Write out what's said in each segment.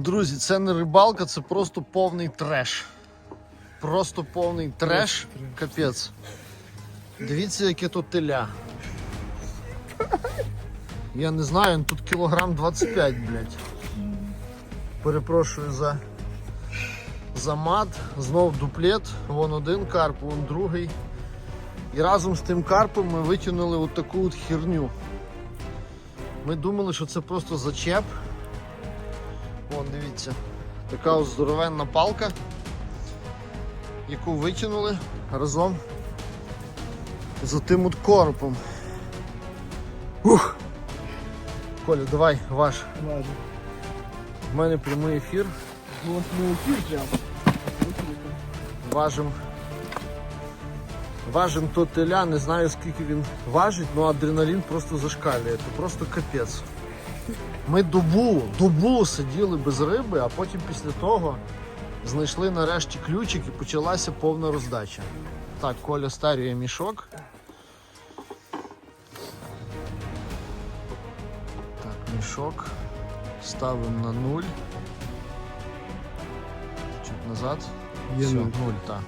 Друзі, це не рибалка, це просто повний треш. Просто повний треш. Капець. Дивіться, яке тут теля. Я не знаю, тут кілограм 25, блядь. Перепрошую за, за мат. Знов дуплет. Вон один карп, вон другий. І разом з тим карпом ми витягнули от таку от херню. Ми думали, що це просто зачеп. Вон, дивіться, така ось здоровенна палка, яку витягнули разом з тим от коропом. Ух! Коля, давай, ваш. Ладно. В мене прямий ефір. Вот мы эфир прям. Важим. Важим то теля, не знаю скільки він важить, але адреналін просто зашкалює. Це просто капець. Ми добу, добу сиділи без риби, а потім після того знайшли нарешті ключик і почалася повна роздача. Так, Коля старює мішок. Так, мішок. Ставимо на нуль. Чуть назад. Є Все, нуль. нуль, так.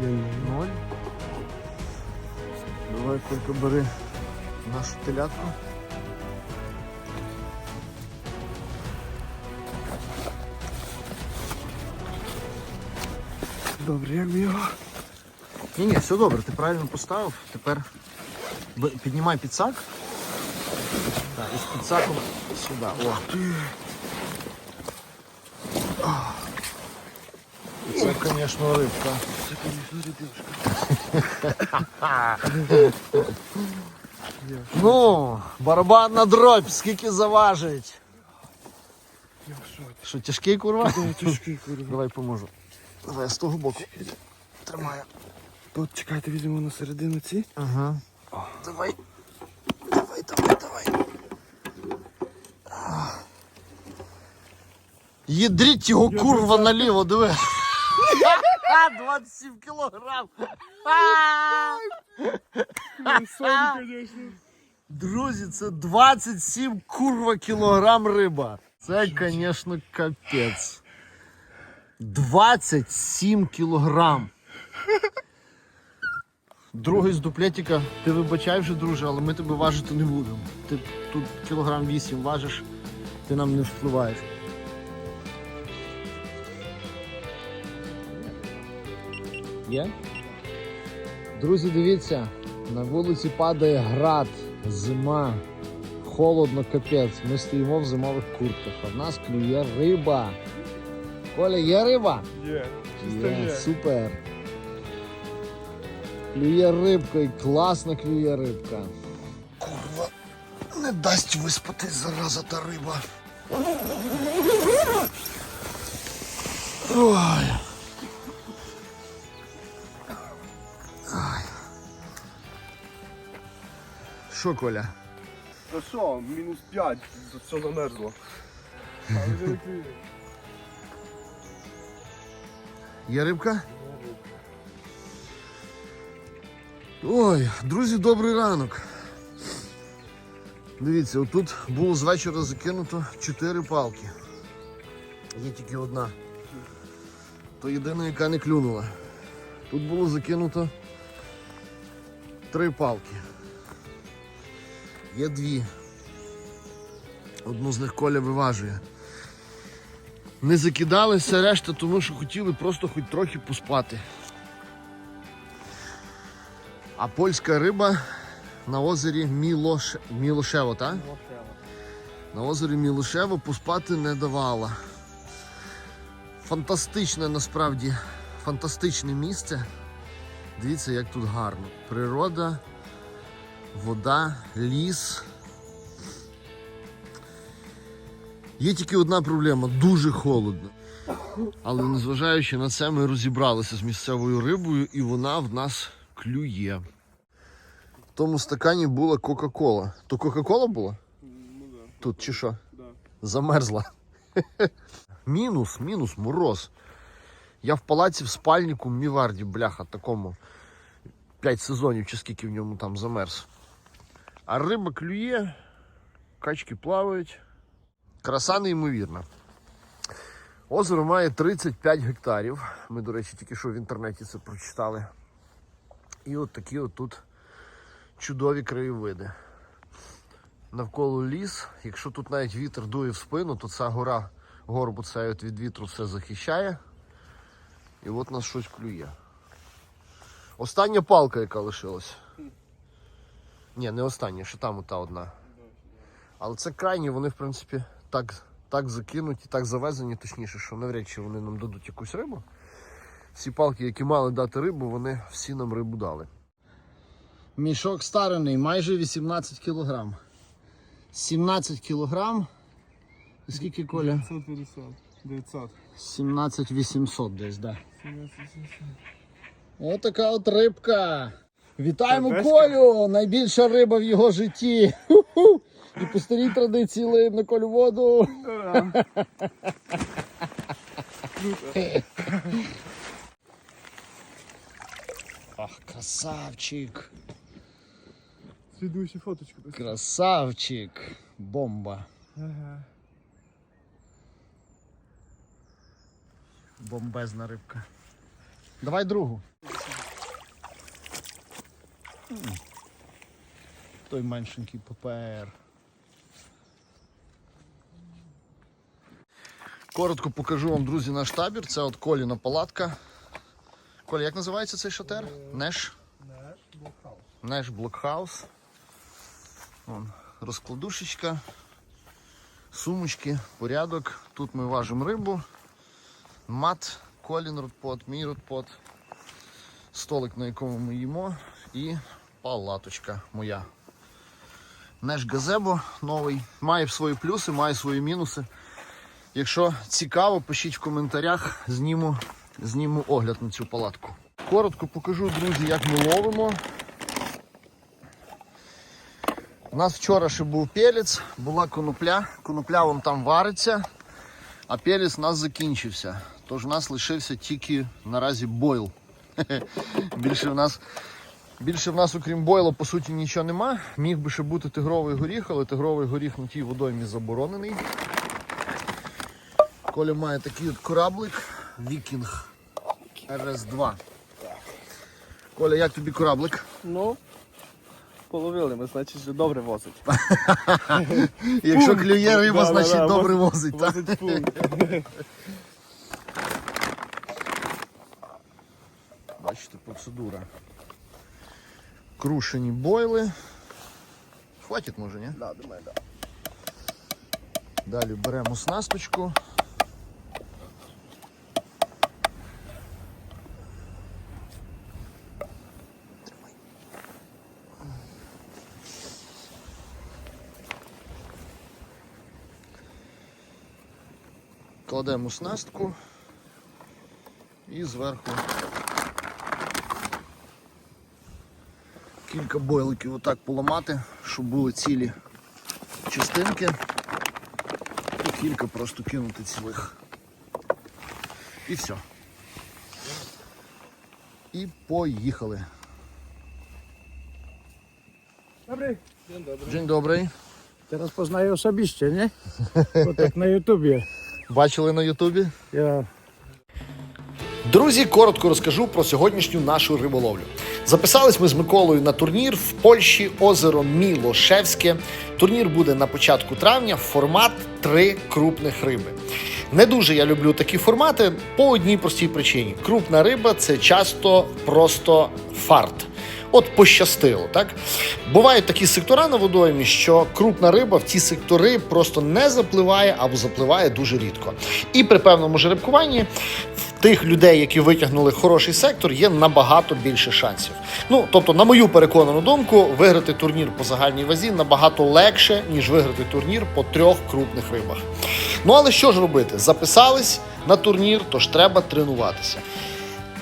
Не Ноль. Давай тільки бери нашу телятку. Добре, як би його? Ні, ні, все добре, ти правильно поставив. Тепер б- піднімай підсак. Так, і з підсаком сюди. О. І Це, звісно, рибка. Це, звісно, рідишка. Ну, барабанна дробь, скільки заважить. Я в шоці. Що, тяжкий курва? Це тяжкий курва. Давай поможу. Давай я з того боку. Тримаю. От чекайте, візьмемо на середину ці. Ага. Давай. Давай, давай, давай. Їдріть його курва наліво, диви. 27 кілограм. Сон, звісно. Друзі, це 27 курва кілограм риба. Це, звісно, капець. 27 кілограм. Другий з дуплетика, ти вибачай вже, друже, але ми тебе важити не будемо. Ти тут кілограм 8 важиш, ти нам не впливаєш. Є? Друзі, дивіться, на вулиці падає град, зима, холодно, капець. Ми стоїмо в зимових куртках, а в нас клює риба. Коля, є риба? Є. Чисто Є, є. супер. Клює рибка і класна клює рибка. Курва, не дасть виспатись зараза та риба. Ой. Ай. Що, Коля? Та що, мінус 5, все замерзло. Але вже не клює. Є рибка? Ой, друзі, добрий ранок. Дивіться, отут було з вечора закинуто 4 палки. Є тільки одна. То єдина, яка не клюнула. Тут було закинуто три палки. Є дві. Одну з них Коля виважує. Не закидалися решта, тому що хотіли просто хоч трохи поспати. А польська риба на озері Мілош... Мілошево, так? На озері Мілошево поспати не давала. Фантастичне насправді, фантастичне місце. Дивіться, як тут гарно. Природа, вода, ліс. Є тільки одна проблема дуже холодно. Але незважаючи на це, ми розібралися з місцевою рибою і вона в нас клює. В тому стакані була Кока-Кола. То Кока-Кола була? Ну Тут чи що? да. Замерзла. мінус, мінус, мороз. Я в палаці в спальнику Міварді, бляха, такому. П'ять сезонів, чи скільки в ньому там замерз. А риба клює, качки плавають. Краса неймовірна. Озеро має 35 гектарів. Ми, до речі, тільки що в інтернеті це прочитали. І от такі от тут чудові краєвиди. Навколо ліс. Якщо тут навіть вітер дує в спину, то ця гора горбу цей от від вітру все захищає. І от нас щось клює. Остання палка, яка лишилась. Ні, не остання, ще там ота одна. Але це крайні, вони, в принципі, так, так закинуті, так завезені, точніше, що навряд чи вони нам дадуть якусь рибу. Всі палки, які мали дати рибу, вони всі нам рибу дали. Мішок старений, майже 18 кілограм. 17 кілограм. Скільки коля? 950. 900. 17 800 десь, да. Отака от рибка. Вітаємо Колю! Найбільша риба в його житті. Ху-ху. І по старій традиції лиємо на колю воду. Ах, красавчик. Слідуючу фоточку. Красавчик. Бомба. Ага. Бомбезна рибка. Давай другу. Той меншенький ППР. Коротко покажу вам, друзі, наш табір. Це от Коліна палатка. Коля, як називається цей шатер? Неш? Неш блокхаус. Розкладушечка, сумочки, порядок. Тут ми важимо рибу, мат, колін ротпот, мій ротпот, столик, на якому ми їмо, і палаточка моя. Неш Газебо новий. Має свої плюси, має свої мінуси. Якщо цікаво, пишіть в коментарях, зніму, зніму огляд на цю палатку. Коротко покажу, друзі, як ми ловимо. У нас вчора ще був пелець, була конопля. Конопля вон там вариться, а пелець у нас закінчився. Тож у нас лишився тільки наразі бойл. Більше в нас, більше в нас, окрім бойла, по суті, нічого нема. Міг би ще бути тигровий горіх, але тигровий горіх на тій водоймі заборонений. Коля має такий от кораблик Вікінг РС-2. Коля, як тобі кораблик? Ну, половили ми, значить, що добре возить. Якщо клює риба, значить добре возить. так? Возить пункт. Бачите, процедура. Крушені бойли. Хватить, може, ні? Да, думаю, да. Далі беремо снасточку. Кладемо снастку і зверху кілька бойликів отак поламати, щоб були цілі частинки. І кілька просто кинути цілих. І все. І поїхали. Добрий. День добрий. Dzień добрий. Teraz poznaję osobiście, nie? Bo tak na YouTubie. Бачили на Ютубі? Ja Друзі, коротко розкажу про сьогоднішню нашу риболовлю. Записались ми з Миколою на турнір в Польщі, озеро Мілошевське. Турнір буде на початку травня. Формат три крупних риби. Не дуже я люблю такі формати по одній простій причині: крупна риба це часто просто фарт. От пощастило, так? Бувають такі сектора на водоймі, що крупна риба в ті сектори просто не запливає або запливає дуже рідко. І при певному жеребкуванні тих людей, які витягнули хороший сектор, є набагато більше шансів. Ну, тобто, на мою переконану думку, виграти турнір по загальній вазі набагато легше, ніж виграти турнір по трьох крупних рибах. Ну але що ж робити? Записались на турнір, тож треба тренуватися.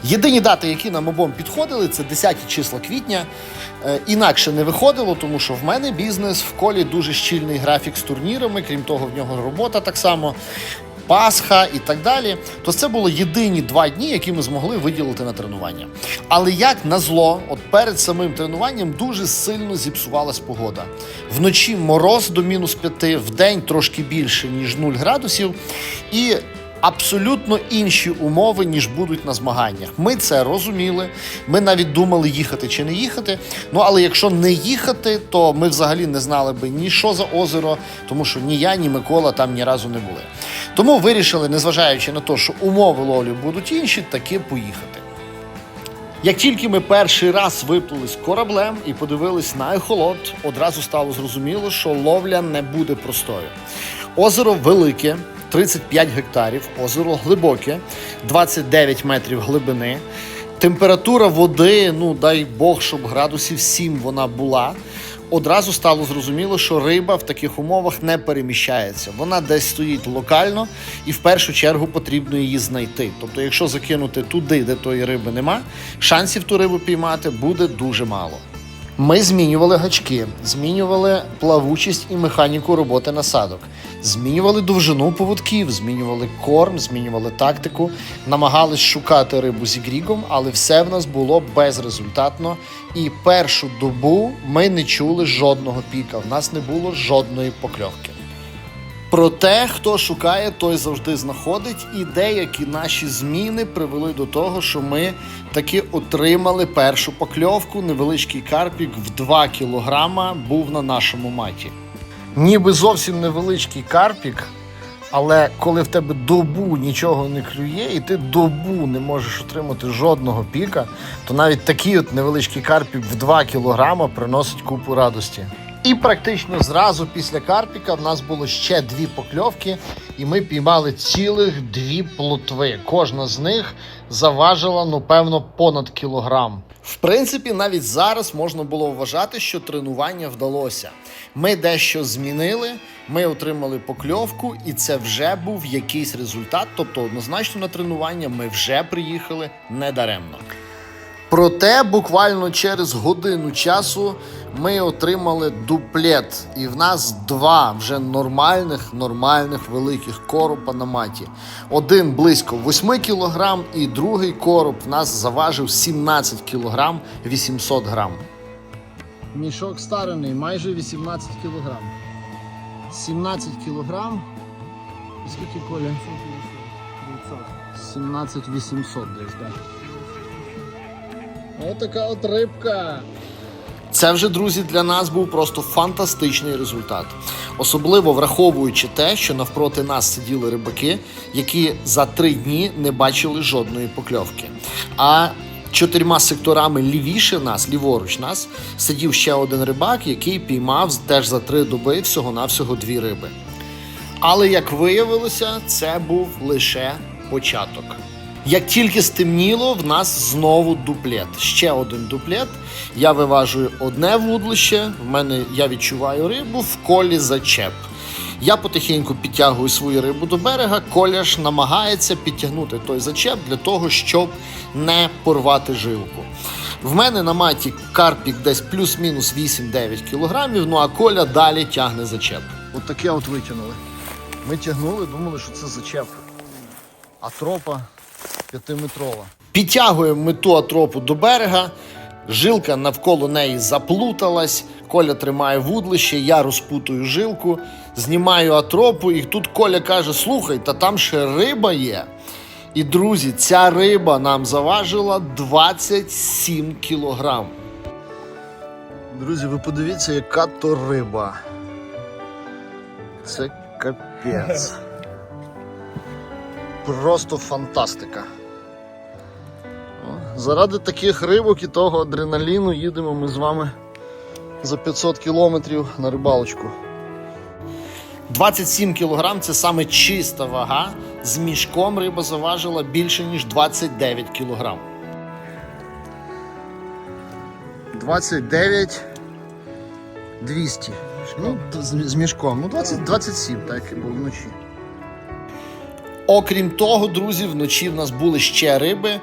Єдині дати, які нам обом підходили, це 10 числа квітня. Е, Інакше не виходило, тому що в мене бізнес в колі дуже щільний графік з турнірами, крім того, в нього робота так само. Пасха і так далі, то це було єдині два дні, які ми змогли виділити на тренування. Але як на зло, от перед самим тренуванням дуже сильно зіпсувалась погода. Вночі мороз до мінус 5, в день трошки більше, ніж 0 градусів. І абсолютно інші умови, ніж будуть на змаганнях. Ми це розуміли. Ми навіть думали, їхати чи не їхати. Ну але якщо не їхати, то ми взагалі не знали би ні що за озеро, тому що ні я, ні Микола там ні разу не були. Тому вирішили, незважаючи на те, що умови ловлі будуть інші, таки поїхати. Як тільки ми перший раз виплили з кораблем і подивились на ехолот, одразу стало зрозуміло, що ловля не буде простою. Озеро велике, 35 гектарів, озеро глибоке, 29 метрів глибини. Температура води, ну дай Бог, щоб градусів 7 вона була. Одразу стало зрозуміло, що риба в таких умовах не переміщається. Вона десь стоїть локально, і в першу чергу потрібно її знайти. Тобто, якщо закинути туди, де тої риби нема, шансів ту рибу піймати буде дуже мало. Ми змінювали гачки, змінювали плавучість і механіку роботи насадок, змінювали довжину поводків, змінювали корм, змінювали тактику, намагались шукати рибу зі грігом, але все в нас було безрезультатно. І першу добу ми не чули жодного піка. В нас не було жодної покльовки. Проте, хто шукає, той завжди знаходить, і деякі наші зміни привели до того, що ми таки отримали першу покльовку. Невеличкий карпік в 2 кілограма був на нашому маті. Ніби зовсім невеличкий карпік, але коли в тебе добу нічого не клює, і ти добу не можеш отримати жодного піка, то навіть такий от невеличкий карпік в 2 кілограма приносить купу радості. І практично зразу після карпіка в нас було ще дві покльовки, і ми піймали цілих дві плотви. Кожна з них заважила, ну певно, понад кілограм. В принципі, навіть зараз можна було вважати, що тренування вдалося. Ми дещо змінили, ми отримали покльовку, і це вже був якийсь результат. Тобто, однозначно на тренування ми вже приїхали недаремно. Проте буквально через годину часу ми отримали дуплет, і в нас два вже нормальних, нормальних великих коропа на маті. Один близько 8 кілограм, і другий короб в нас заважив 17 кілограм 800 грам. Мішок старений, майже 18 кілограм. 17 кілограм. Скільки коля? 17 800 десь, так. Отака от рибка. Це вже, друзі, для нас був просто фантастичний результат. Особливо враховуючи те, що навпроти нас сиділи рибаки, які за три дні не бачили жодної покльовки. А чотирма секторами лівіше нас, ліворуч нас, сидів ще один рибак, який піймав теж за три доби всього-навсього дві риби. Але як виявилося, це був лише початок. Як тільки стемніло, в нас знову дуплет. Ще один дуплет. Я виважую одне вудлище. В мене я відчуваю рибу в колі зачеп. Я потихеньку підтягую свою рибу до берега. Коля ж намагається підтягнути той зачеп для того, щоб не порвати жилку. В мене на маті карпік десь плюс-мінус 8-9 кілограмів, ну а коля далі тягне зачеп. От таке от витягнули. Ми тягнули, думали, що це зачеп. А тропа п'ятиметрова. Підтягуємо ми ту атропу до берега. Жилка навколо неї заплуталась. Коля тримає вудлище, я розпутую жилку, знімаю атропу, і тут Коля каже: слухай, та там ще риба є. І друзі, ця риба нам заважила 27 кілограм. Друзі, ви подивіться, яка то риба. Це капець. Просто фантастика. Заради таких рибок і того адреналіну їдемо ми з вами за 500 кілометрів на рибалочку. 27 кілограм це саме чиста вага. З мішком риба заважила більше, ніж 29 кілограм. 29 200. Ну, з, мішком. Ну, 20, 27, так і було вночі. Окрім того, друзі, вночі в нас були ще риби.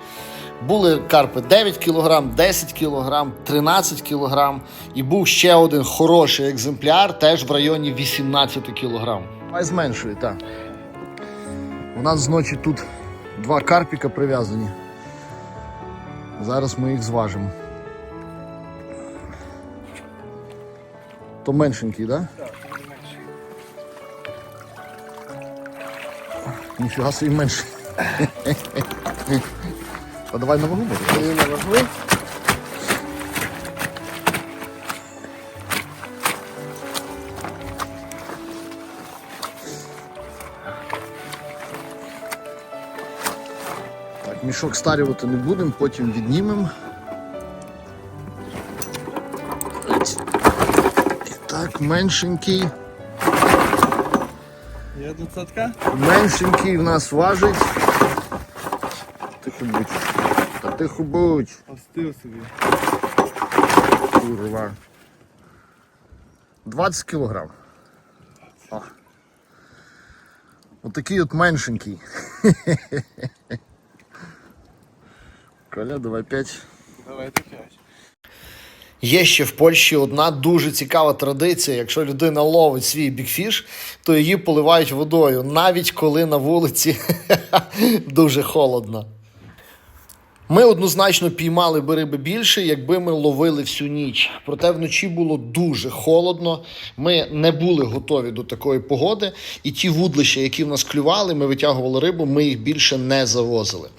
Були карпи 9 кг, 10 кг, 13 кг. І був ще один хороший екземпляр, теж в районі 18 кг. Май зменшує, так. У нас зночі тут два карпіка прив'язані. Зараз ми їх зважимо. То меншенький, так? Да? Ніфіга собі менше. А давай на вагу може. Вони на вагу. Так, мішок старювати не будемо, потім віднімемо. І так, меншенький. Є двадцятка? Меншенький в нас важить. Тихо будь. Та тихо будь. Остив собі. Курва. 20 кілограм. О. Отакий от меншенький. Коля, давай 5. Давайте. Є ще в Польщі одна дуже цікава традиція. Якщо людина ловить свій бікфіш, то її поливають водою, навіть коли на вулиці дуже холодно. Ми однозначно піймали би риби більше, якби ми ловили всю ніч. Проте вночі було дуже холодно. Ми не були готові до такої погоди, і ті вудлища, які в нас клювали, ми витягували рибу, ми їх більше не завозили.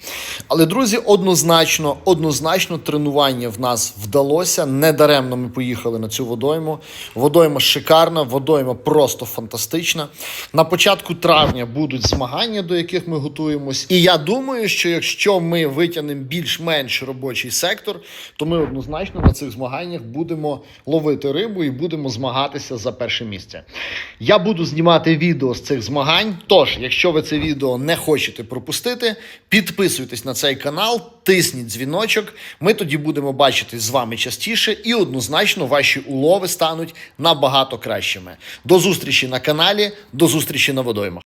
Але друзі, однозначно, однозначно тренування в нас вдалося. Недаремно ми поїхали на цю водойму. Водойма шикарна, водойма просто фантастична. На початку травня будуть змагання, до яких ми готуємось. І я думаю, що якщо ми витягнемо більш-менш робочий сектор, то ми однозначно на цих змаганнях будемо ловити рибу і будемо змагатися за перше місце. Я буду знімати відео з цих змагань. Тож, якщо ви це відео не хочете пропустити, підписуйтесь на цей канал, тисніть дзвіночок. Ми тоді будемо бачитись з вами частіше, і однозначно ваші улови стануть набагато кращими. До зустрічі на каналі, до зустрічі на водоймах.